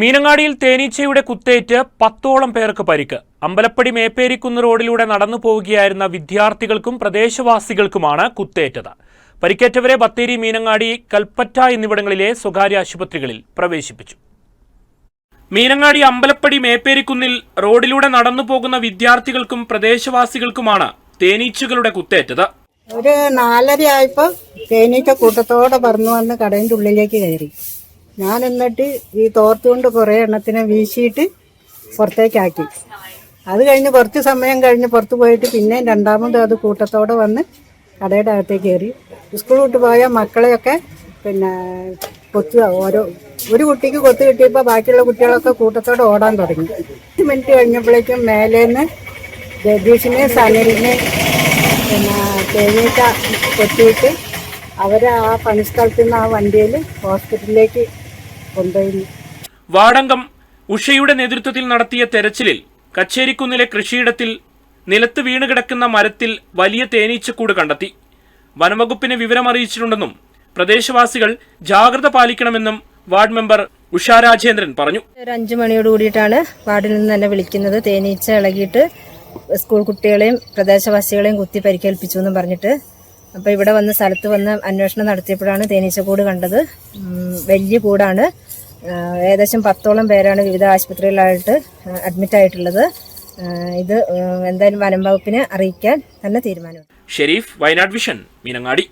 മീനങ്ങാടിയിൽ തേനീച്ചയുടെ കുത്തേറ്റ് പത്തോളം പേർക്ക് പരിക്ക്. അമ്പലപ്പടി മേപ്പേരിക്കുന്ന് റോഡിലൂടെ നടന്നു പോവുകയായിരുന്ന വിദ്യാർത്ഥികൾക്കും പ്രദേശവാസികൾക്കുമാണ് കുത്തേറ്റത്. പരിക്കേറ്റവരെ ബത്തേരി മീനങ്ങാടി കൽപ്പറ്റ എന്നിവിടങ്ങളിലെ സ്വകാര്യ ആശുപത്രികളിൽ പ്രവേശിപ്പിച്ചു. മീനങ്ങാടി അമ്പലപ്പടി മേപ്പേരിക്കുന്നിൽ റോഡിലൂടെ നടന്നു പോകുന്ന വിദ്യാർത്ഥികൾക്കും പ്രദേശവാസികൾക്കുമാണ് തേനീച്ചകളുടെ കുത്തേറ്റത്. ഒരു നാലര ആയപ്പോൾ തേനീച്ച കൂട്ടത്തോടെ പറന്നു വന്ന് കടയിന്റെ ഉള്ളിലേക്ക് കയറി. ഞാൻ എന്നിട്ട് ഈ തോർത്തുകൊണ്ട് കുറേ എണ്ണത്തിനെ വീശിയിട്ട് പുറത്തേക്കാക്കി. അത് കഴിഞ്ഞ് കുറച്ച് സമയം കഴിഞ്ഞ് പുറത്ത് പോയിട്ട് പിന്നെ രണ്ടാമത് അത് കൂട്ടത്തോടെ വന്ന് കടയുടെ അകത്തേക്ക് കയറി. സ്കൂൾ വിട്ട് പോയ മക്കളെയൊക്കെ പിന്നെ കൊത്തുക ഓരോ ഒരു കുട്ടിക്ക് കൊത്തു കിട്ടിയപ്പോൾ ബാക്കിയുള്ള കുട്ടികളൊക്കെ കൂട്ടത്തോടെ ഓടാൻ തുടങ്ങി. അഞ്ച് മിനിറ്റ് കഴിഞ്ഞപ്പോഴേക്കും മേലേന്ന് ജഗദീഷിനെ സനലിനെ പിന്നെ തേങ്ങയ്ക്ക കൊത്തിയിട്ട് അവർ ആ പണിസ്ഥലത്ത് നിന്ന് ആ വണ്ടിയിൽ ഹോസ്പിറ്റലിലേക്ക് കൊണ്ടുപോയി വാടങ്കം ഉഷയുടെ നേതൃത്വത്തിൽ നടത്തിയ തെരച്ചിലിൽ കച്ചേരിക്കുന്നിലെ കൃഷിയിടത്തിൽ നിലത്ത് വീണുകിടക്കുന്ന മരത്തിൽ വലിയ തേനീച്ചക്കൂട് കണ്ടെത്തി. വനംവകുപ്പിനെ വിവരമറിയിച്ചിട്ടുണ്ടെന്നും പ്രദേശവാസികൾ ജാഗ്രത പാലിക്കണമെന്നും വാർഡ് മെമ്പർ ഉഷ രാജേന്ദ്രൻ പറഞ്ഞു. ഒരു അഞ്ചു മണിയോട് കൂടിയിട്ടാണ് വാർഡിൽ നിന്ന് തന്നെ വിളിക്കുന്നത്. തേനീച്ച ഇളകിയിട്ട് സ്കൂൾ കുട്ടികളെയും പ്രദേശവാസികളെയും കുത്തി പരിക്കേൽപ്പിച്ചു എന്നും പറഞ്ഞിട്ട് അപ്പോൾ ഇവിടെ വന്ന് സ്ഥലത്ത് വന്ന് അന്വേഷണം നടത്തിയപ്പോഴാണ് തേനീച്ചക്കൂട് കണ്ടത്. വലിയ കൂടാണ്. ഏകദേശം പത്തോളം പേരാണ് വിവിധ ആശുപത്രികളിലായിട്ട് അഡ്മിറ്റ് ആയിട്ടുള്ളത്. ഇത് എന്തായാലും വനം വകുപ്പിനെ അറിയിക്കാൻ തന്നെ തീരുമാനമുണ്ട് ഷെരീഫ് വയനാട് വിഷൻ മീനങ്ങാടി.